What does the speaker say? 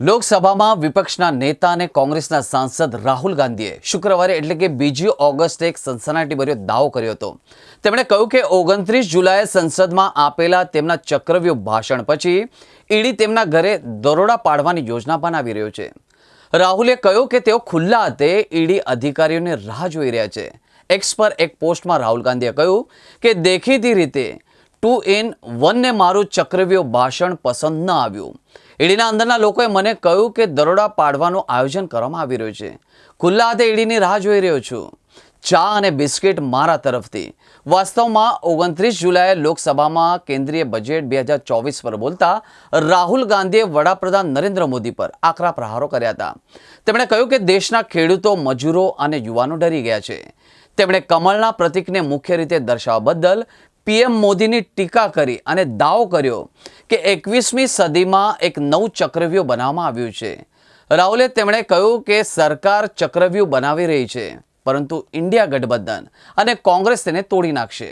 લોકસભામાં વિપક્ષના નેતા અને કોંગ્રેસના સાંસદ રાહુલ ગાંધીએ શુક્રવારે એટલે કે બીજી ઓગસ્ટે એક સનસનાટીભર્યો દાવો કર્યો હતો. તેમણે કહ્યું કે ઓગણત્રીસ જુલાઈએ સંસદમાં આપેલા તેમના ચક્રવ્યૂહ ભાષણ પછી ઈડી તેમના ઘરે દરોડા પાડવાની યોજના બનાવી રહ્યો છે. રાહુલે કહ્યું કે તેઓ ખુલ્લા હાથે ઈડી અધિકારીઓને રાહ જોઈ રહ્યા છે. એક્સ પર એક પોસ્ટમાં રાહુલ ગાંધીએ કહ્યું કે દેખીતી રીતે ટુ ઇન વનને મારું ચક્રવ્યૂહ ભાષણ પસંદ ન આવ્યું. ઈડીના અંદરના લોકોએ મને કહ્યું કે દરોડા પાડવાનું આયોજન કરવામાં આવી રહ્યું છે. ખુલ્લા હાથે ઈડીની રાહ જોઈ રહ્યો છું. ચા અને બિસ્કિટ મારા તરફથી. વાસ્તવમાં ઓગણત્રીસ જુલાઈએ લોકસભામાં કેન્દ્રીય બજેટ બે હજાર ચોવીસ પર બોલતા રાહુલ ગાંધીએ વડાપ્રધાન નરેન્દ્ર મોદી પર આકરા પ્રહારો કર્યા હતા. તેમણે કહ્યું કે દેશના ખેડૂતો, મજૂરો અને યુવાનો ડરી ગયા છે. તેમણે કમળના પ્રતિકને મુખ્ય રીતે દર્શાવવા બદલ પીએમ મોદીની ટીકા કરી અને દાવો કર્યો કે એકવીસમી સદીમાં એક નવું ચક્રવ્યૂહ બનાવવામાં આવ્યું છે. રાહુલે તેમણે કહ્યું કે સરકાર ચક્રવ્યૂહ બનાવી રહી છે, પરંતુ ઇન્ડિયા ગઠબંધન અને કોંગ્રેસ તેને તોડી નાખશે.